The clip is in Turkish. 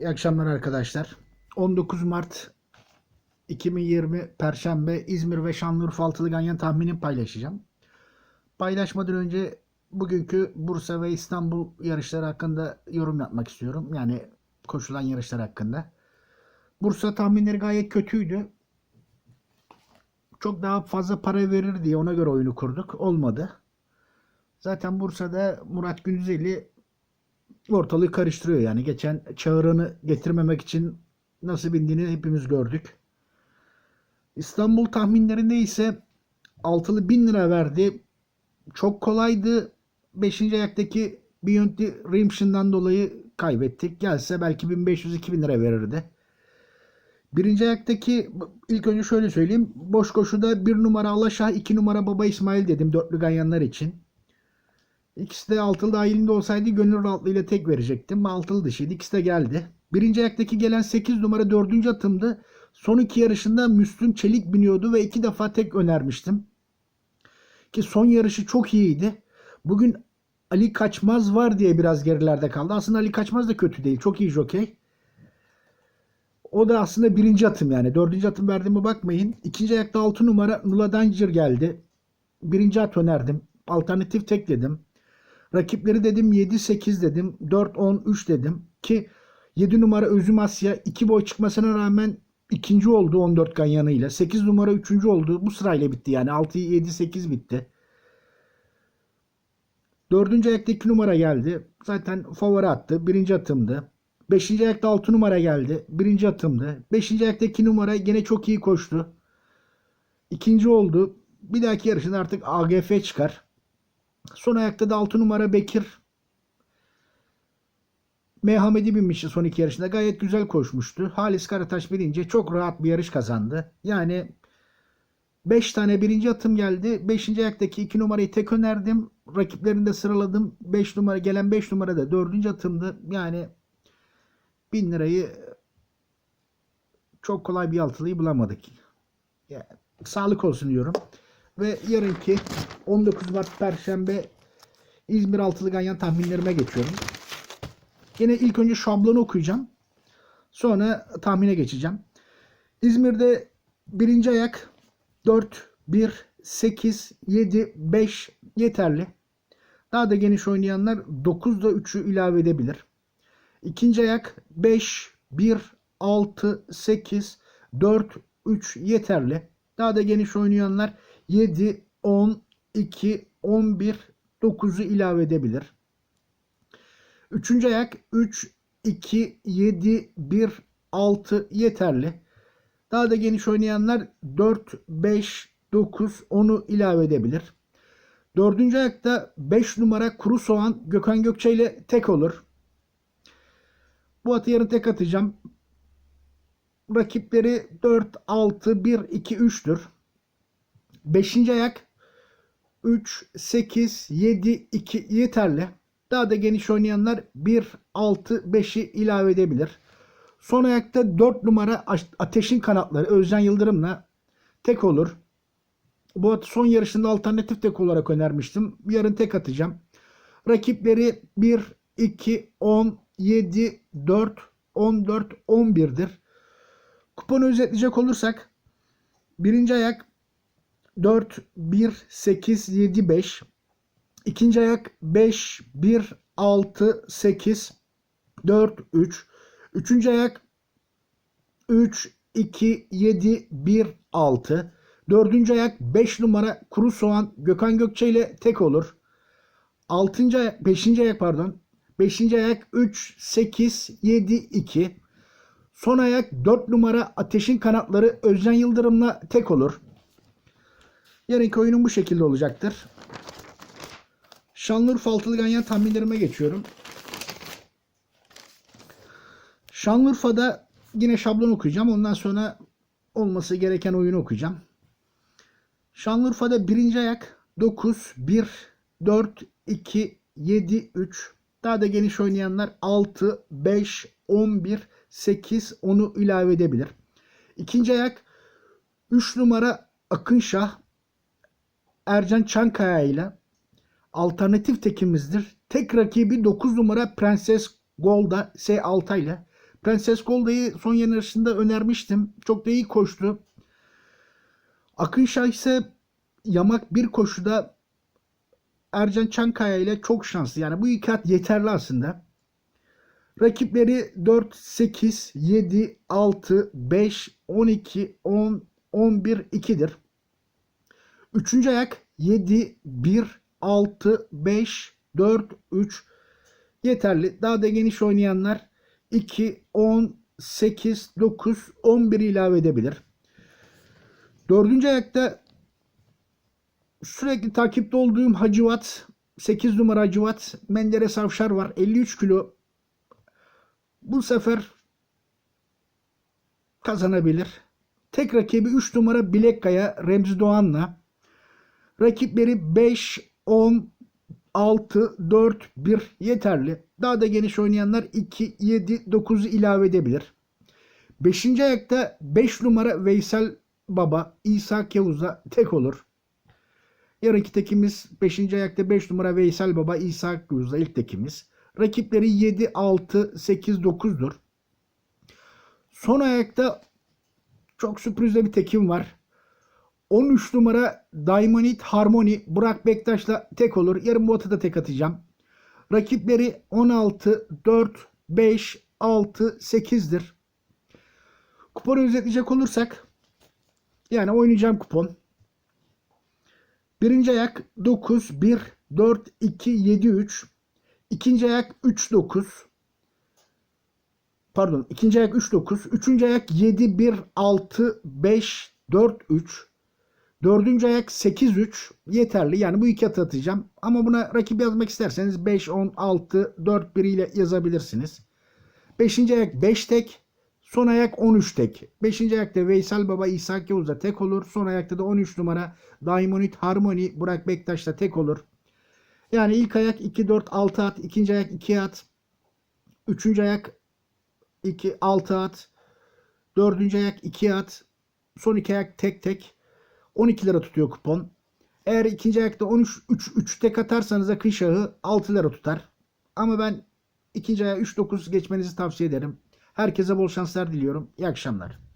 İyi akşamlar arkadaşlar. 19 Mart 2020 Perşembe İzmir ve Şanlıurfa altılı ganyan tahminimi paylaşacağım. Paylaşmadan önce bugünkü Bursa ve İstanbul yarışları hakkında yorum yapmak istiyorum. Yani koşulan yarışlar hakkında. Bursa tahminleri gayet kötüydü. Çok daha fazla para verir diye ona göre oyunu kurduk. Olmadı. Zaten Bursa'da Murat Gündüzeli ortalığı karıştırıyor yani. Geçen çağrını getirmemek için nasıl bindiğini hepimiz gördük. İstanbul tahminlerinde ise altılı bin lira verdi. Çok kolaydı. Beşinci ayaktaki Beyond Redemption'dan dolayı kaybettik. Gelse belki 1500-2000 lira verirdi. Birinci ayaktaki ilk önce şöyle söyleyeyim. Boş koşuda bir numara Alaşah, iki numara Baba İsmail dedim dörtlü ganyanlar için. İkisi de altılı dahilinde olsaydı gönül rahatlığıyla tek verecektim. Altılı dışıydı. İkisi de geldi. Birinci ayaktaki gelen 8 numara dördüncü atımdı. Son iki yarışında Müslüm Çelik biniyordu ve iki defa tek önermiştim. Ki son yarışı çok iyiydi. Bugün Ali Kaçmaz var diye biraz gerilerde kaldı. Aslında Ali Kaçmaz da kötü değil. Çok iyi jokey. O da aslında birinci atım yani. Dördüncü atım verdiğime bakmayın. İkinci ayakta altı numara Nula Danger geldi. Birinci at önerdim. Alternatif tek dedim. Rakipleri dedim 7-8 dedim. 4-10-3 dedim. Ki 7 numara Özüm Asya 2 boy çıkmasına rağmen ikinci oldu 14 ganyanıyla. 8 numara 3. oldu. Bu sırayla bitti yani. 6-7-8 bitti. Dördüncü ayakta 2 numara geldi. Zaten favori attı. Birinci atımdı. Beşinci ayakta 6 numara geldi. Birinci atımdı. Beşinci ayakta 2 numara gene çok iyi koştu. İkinci oldu. Bir dahaki yarışında artık AGF çıkar. Son ayakta da 6 numara Bekir Mehmet'i binmişti son iki yarışında. Gayet güzel koşmuştu. Halis Karataş birinci çok rahat bir yarış kazandı. Yani 5 tane birinci atım geldi. 5. ayaktaki 2 numarayı tek önerdim. Rakiplerini de sıraladım. 5 numara gelen 5 numara da 4. atımdı. Yani 1000 lirayı çok kolay bir altılıyı bulamadık. Yani, sağlık olsun diyorum. Ve yarınki 19 Mart Perşembe İzmir altılı ganyan tahminlerime geçiyorum. Yine ilk önce şablonu okuyacağım. Sonra tahmine geçeceğim. İzmir'de birinci ayak 4, 1, 8, 7, 5 yeterli. Daha da geniş oynayanlar 9'da 3'ü ilave edebilir. İkinci ayak 5, 1, 6, 8, 4, 3 yeterli. Daha da geniş oynayanlar 7, 10, 2, 11, 9'u ilave edebilir. Üçüncü ayak 3, 2, 7, 1, 6 yeterli. Daha da geniş oynayanlar 4, 5, 9, 10'u ilave edebilir. Dördüncü ayakta 5 numara kuru soğan Gökhan Gökçe ile tek olur. Bu atı yarın tek atacağım. Rakipleri 4, 6, 1, 2, 3'tür. Beşinci ayak 3, 8, 7, 2 yeterli. Daha da geniş oynayanlar 1, 6, 5'i ilave edebilir. Son ayakta 4 numara Ateşin Kanatları Özcan Yıldırım'la tek olur. Bu son yarışında alternatif tek olarak önermiştim. Yarın tek atacağım. Rakipleri 1, 2, 10, 7, 4, 14, 11'dir. Kuponu özetleyecek olursak birinci ayak 4, 1, 8, 7, 5. İkinci ayak 5, 1, 6, 8, 4, 3. Üçüncü ayak 3, 2, 7, 1, 6. Dördüncü ayak 5 numara kuru soğan Gökhan Gökçe ile tek olur. Altıncı ayak, beşinci ayak pardon. Beşinci ayak 3, 8, 7, 2. Son ayak 4 numara Ateşin Kanatları Özcan Yıldırım'la tek olur. Yarınki oyunum bu şekilde olacaktır. Şanlıurfa altılı ganyan tahminlerime geçiyorum. Şanlıurfa'da yine şablon okuyacağım. Ondan sonra olması gereken oyunu okuyacağım. Şanlıurfa'da birinci ayak 9, 1, 4, 2, 7, 3. Daha da geniş oynayanlar 6, 5, 11, 8, 10'u ilave edebilir. İkinci ayak 3 numara Akınşah Ercan Çankaya ile alternatif tekimizdir. Tek rakibi 9 numara Prenses Golda S. Altay ile. Prenses Golda'yı son yarışında önermiştim. Çok da iyi koştu. Akınşah ise yamak bir koşuda Ercan Çankaya ile çok şanslı. Yani bu iki at yeterli aslında. Rakipleri 4, 8, 7, 6, 5, 12, 10, 11, 2'dir. Üçüncü ayak 7, 1, 6, 5, 4, 3 yeterli. Daha da geniş oynayanlar 2, 10, 8, 9, 11 ilave edebilir. Dördüncü ayakta sürekli takipte olduğum Hacivat 8 numara Hacivat Menderes Avşar var. 53 kilo. Bu sefer kazanabilir. Tek rakibi 3 numara Bilekkaya Remzi Doğan'la. Rakipleri 5, 10, 6, 4, 1 yeterli. Daha da geniş oynayanlar 2, 7, 9'u ilave edebilir. 5. ayakta 5 numara Veysel Baba İsa Yavuz'a tek olur. Yarınki tekimiz 5. ayakta 5 numara Veysel Baba İsa Yavuz'la ilk tekimiz. Rakipleri 7, 6, 8, 9'dur. Son ayakta çok sürprizli bir tekim var. 13 numara Diamondit Harmony Burak Bektaş'la tek olur. Yarın bu ata da tek atacağım. Rakipleri 16, 4, 5, 6, 8'dir. Kuponu özetleyecek olursak yani oynayacağım kupon. Birinci ayak 9, 1, 4, 2, 7, 3. İkinci ayak 3, 9. Pardon ikinci ayak 3, 9. Üçüncü ayak 7, 1, 6, 5, 4, 3. Dördüncü ayak 8-3 yeterli. Yani bu iki atı atacağım. Ama buna rakip yazmak isterseniz 5, 10, 6, 4, 1 ile yazabilirsiniz. Beşinci ayak 5 tek. Son ayak 13 tek. Beşinci ayakta Veysel Baba İshak Yavuz'da tek olur. Son ayakta da 13 numara Diamondit Harmony Burak Bektaş'ta tek olur. Yani ilk ayak 2, 4, 6 at. ikinci ayak 2 at. Üçüncü ayak 2, 6 at. Dördüncü ayak 2 at. Son iki ayak tek tek. 12 lira tutuyor kupon. Eğer ikinci ayakta 13 3 3 tek atarsanız akın şahı 6 lira tutar. Ama ben ikinci aya 3 9 geçmenizi tavsiye ederim. Herkese bol şanslar diliyorum. İyi akşamlar.